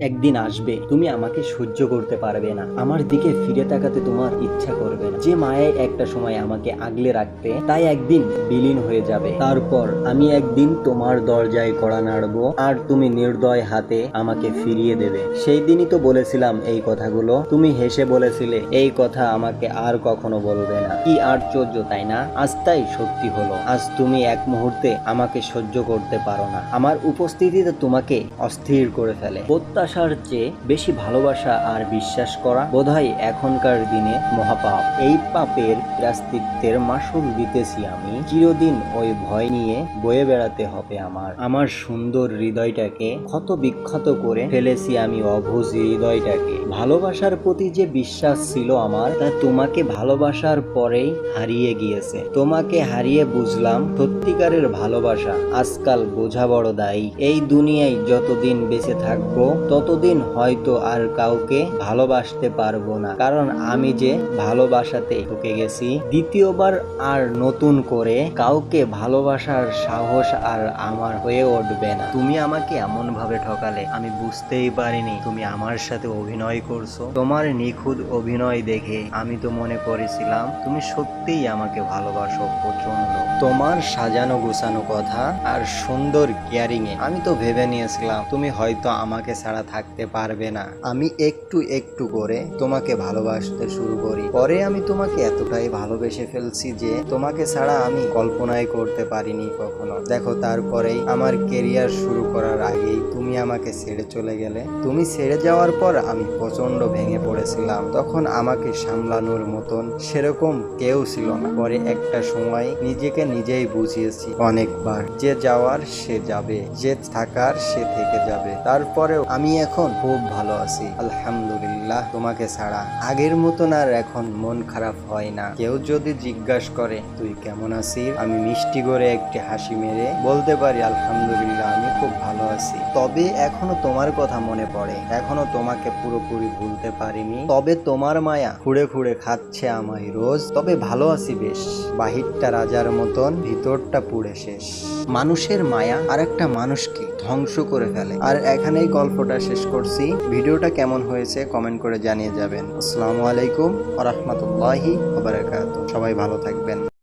একদিন আসবে, তুমি আমাকে সহ্য করতে পারবে না। আমার দিকে ফিরে তাকাতে তোমার ইচ্ছা করবে না। যে মায়ায় একটা সময় আমাকে আগলে রাখতে তাই একদিন বিলীন হয়ে যাবে। তারপর আমি একদিন তোমার দরজায় কড়া নাড়বো, আর তুমি নির্দয় হাতে আমাকে ফিরিয়ে দেবে। সেই দিনই তো বলেছিলাম এই কথাগুলো। তুমি হেসে বলেছিলে, এই কথা আমাকে আর কখনো বলবে না। কি আশ্চর্য, তাই না? আজ তাই সত্যি হলো। আজ তুমি এক মুহূর্তে আমাকে সহ্য করতে পারো না। আমার উপস্থিতিতে তোমাকে অস্থির করে ফেলে। প্রত্যাশার চেয়ে বেশি ভালোবাসা আর বিশ্বাস করা বোধহয় এখনকার দিনে মহাপাপ। এই পাপের রাস্তিত্বের মাসুল দিতেছি আমি। চিরদিন ওই ভয় নিয়ে বয়ে বেড়াতে হবে আমার। আমার সুন্দর হৃদয়টাকে ক্ষত বিক্ষত করে ফেলেছি আমি অভুজ হৃদয়টাকে। ভালোবাসার প্রতি যে বিশ্বাস ছিল আমার, তা তোমাকে ভালোবাসার পরেই হারিয়ে গিয়েছে। তোমাকে হারিয়ে বুঝলাম সত্যিকারের ভালোবাসা। আজকাল বোঝা বড় দায়ী। এই দুনিয়ায় যতদিন বেঁচে থাকব ততদিন হয়তো আর কাউকে ভালোবাসতে পারব না। কারণ আমি যে ভালোবাসাতে ঢুকে গেছি, দ্বিতীয়বার আর নতুন করে কাউকে ভালোবাসার সাহস আর আমার হয়ে উঠবে না। তুমি আমাকে এমন ভাবে ঠকালে, আমি বুঝতেই পারিনি তুমি আমার সাথে অভিনয় করছ। তোমার নিখুঁত অভিনয় দেখে আমি তো মনে করেছিলাম তুমি সত্যিই আমাকে ভালোবাসো প্রচণ্ড তোমার সাজানো গোছানো কথা আর সুন্দর কেয়ারিং এ আমি তো ভেবে নিয়েছিলাম তুমি হয়তো আমাকে ছাড়া থাকতে পারবে না। আমি একটু একটু করে তোমাকে ভালোবাসতে শুরু করি। পরে আমি তোমাকে এতটাই ভালোবেসে ফেলছি যে তোমাকে ছাড়া আমি কল্পনাই করতে পারিনি কখনো। দেখো, তারপরেই আমার কেরিয়ার শুরু করার আগেই তুমি আমাকে ছেড়ে চলে গেলে। তুমি ছেড়ে যাওয়ার পর আমি প্রচণ্ড ভেঙে পড়েছিলাম। তখন আমাকে সামলানোর মতন সেরকম কেউ ছিল না। পরে একটা সময় নিজেকে নিজেই বুঝিয়েছি অনেকবার। যে যাওয়ার সে যাবে, যে থাকার সে থেকে যাবে। তারপরেও আমি এখন খুব ভালো আছি। আলহামদুলিল্লাহ, তোমাকে ছাড়া আগের মতন আর এখন মন খারাপ হয় না। কেউ যদি জিজ্ঞাসা করে, তুই কেমন আছিস? আমি মিষ্টি করে একটি হাসি মেরে বলতে পারি, আলহামদুলিল্লাহ, আমি খুব ভালো আছি। তবে এখনও তোমার কথা মনে পড়ে। এখনও তোমাকে পুরোপুরি ভুলতে পারিনি। তবে তোমার মায়া খুঁড়ে খুঁড়ে খাচ্ছে আমায় রোজ। তবে ভালো আছি বেশ। বাহিরটা রাজার মতন, ভিতরটা পুড়ে শেষ। মানুষের মায়া আর একটা মানুষকে ধ্বংস করে ফেলে। আর এখানেই গল্পটা শেষ করছি। ভিডিওটা কেমন হয়েছে কমেন্ট করে জানিয়ে যাবেন। আসসালামু আলাইকুম আ রহমতুল্লাহি সবাই ভালো থাকবেন।